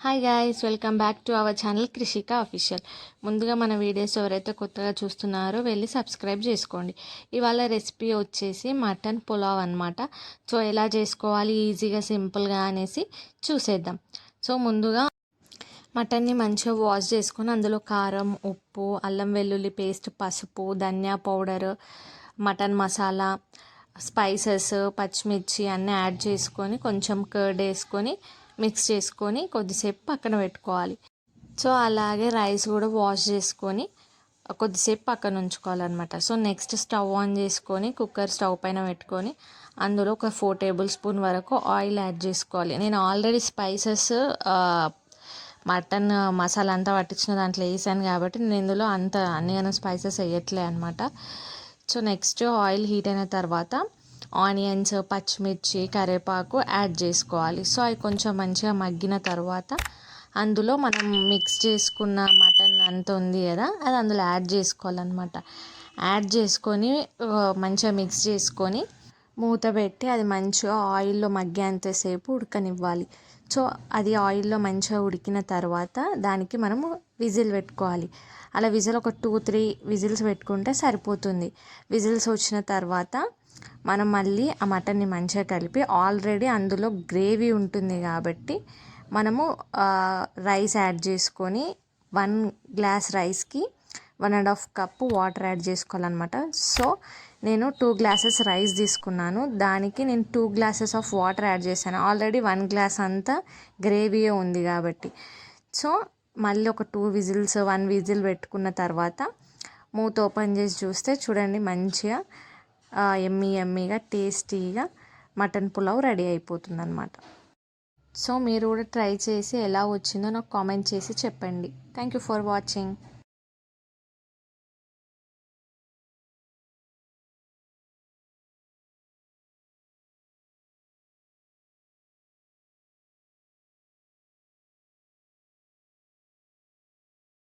Hi guys welcome back to our channel Krishika official ముందుగా మన videos ఎవరైతే కొత్తగా చూస్తున్నారో వెళ్ళి సబ్స్క్రైబ్ చేసుకోండి. ఇవాళ రెసిపీ వచ్చేసి మటన్ పులావ్ అనమాట సో ఎలా చేసుకోవాలి? ఈజీగా సింపుల్గా అనేసి చూసేద్దాం. సో ముందుగా మటన్ని మంచిగా వాష్ చేసుకొని అందులో కారం ఉప్పు అల్లం వెల్లుల్లి పేస్ట్ పసుపు ధనియా పౌడర్ మటన్ మసాలా స్పైసెస్ పచ్చిమిర్చి అన్నీ యాడ్ చేసుకొని కొంచెం కర్డ్ వేసుకొని మిక్స్ చేసుకొని కొద్దిసేపు పక్కన పెట్టుకోవాలి. సో అలాగే రైస్ కూడా వాష్ చేసుకొని కొద్దిసేపు పక్కన ఉంచుకోవాలన్నమాట. సో నెక్స్ట్ స్టవ్ ఆన్ చేసుకొని కుక్కర్ స్టవ్ పైన పెట్టుకొని అందులో ఒక ఫోర్ టేబుల్ స్పూన్ వరకు ఆయిల్ యాడ్ చేసుకోవాలి. నేను ఆల్రెడీ స్పైసెస్ మటన్ మసాలా అంతా పట్టించిన దాంట్లో వేసాను కాబట్టి నేను ఇందులో అంత అన్ని స్పైసెస్ వేయట్లే అనమాట సో నెక్స్ట్ ఆయిల్ హీట్ అయిన తర్వాత ఆనియన్స్ పచ్చిమిర్చి కరివేపాకు యాడ్ చేసుకోవాలి. సో అవి కొంచెం మంచిగా మగ్గిన తర్వాత అందులో మనం మిక్స్ చేసుకున్న మటన్ అంత ఉంది కదా అది అందులో యాడ్ చేసుకోవాలన్నమాట. యాడ్ చేసుకొని మంచిగా మిక్స్ చేసుకొని మూత పెట్టి అది మంచిగా ఆయిల్లో మగ్గేంతసేపు ఉడకనివ్వాలి. సో అది ఆయిల్లో మంచిగా ఉడికిన తర్వాత దానికి మనము విజిల్ పెట్టుకోవాలి. అలా విజిల్ ఒక టూ త్రీ విజిల్స్ పెట్టుకుంటే సరిపోతుంది. విజిల్స్ వచ్చిన తర్వాత మనం మళ్ళీ ఆ మటన్ని మంచిగా కలిపి ఆల్రెడీ అందులో గ్రేవీ ఉంటుంది కాబట్టి మనము రైస్ యాడ్ చేసుకొని వన్ గ్లాస్ రైస్కి one and half cup water add చేసుకోవాలన్నమాట. సో నేను టూ గ్లాసెస్ రైస్ తీసుకున్నాను. దానికి నేను two glasses of water add చేశాను. ఆల్రెడీ వన్ గ్లాస్ అంతా గ్రేవీయే ఉంది కాబట్టి. సో మళ్ళీ ఒక టూ విజిల్స్ వన్ విజిల్ పెట్టుకున్న తర్వాత మూత ఓపెన్ చేసి చూస్తే చూడండి మంచిగా ఎమ్మీ ఎమ్మీగా టేస్టీగా మటన్ పులావ్ రెడీ అయిపోతుంది అనమాట సో మీరు కూడా ట్రై చేసి ఎలా వచ్చిందో నాకు కామెంట్ చేసి చెప్పండి. Thank you for watching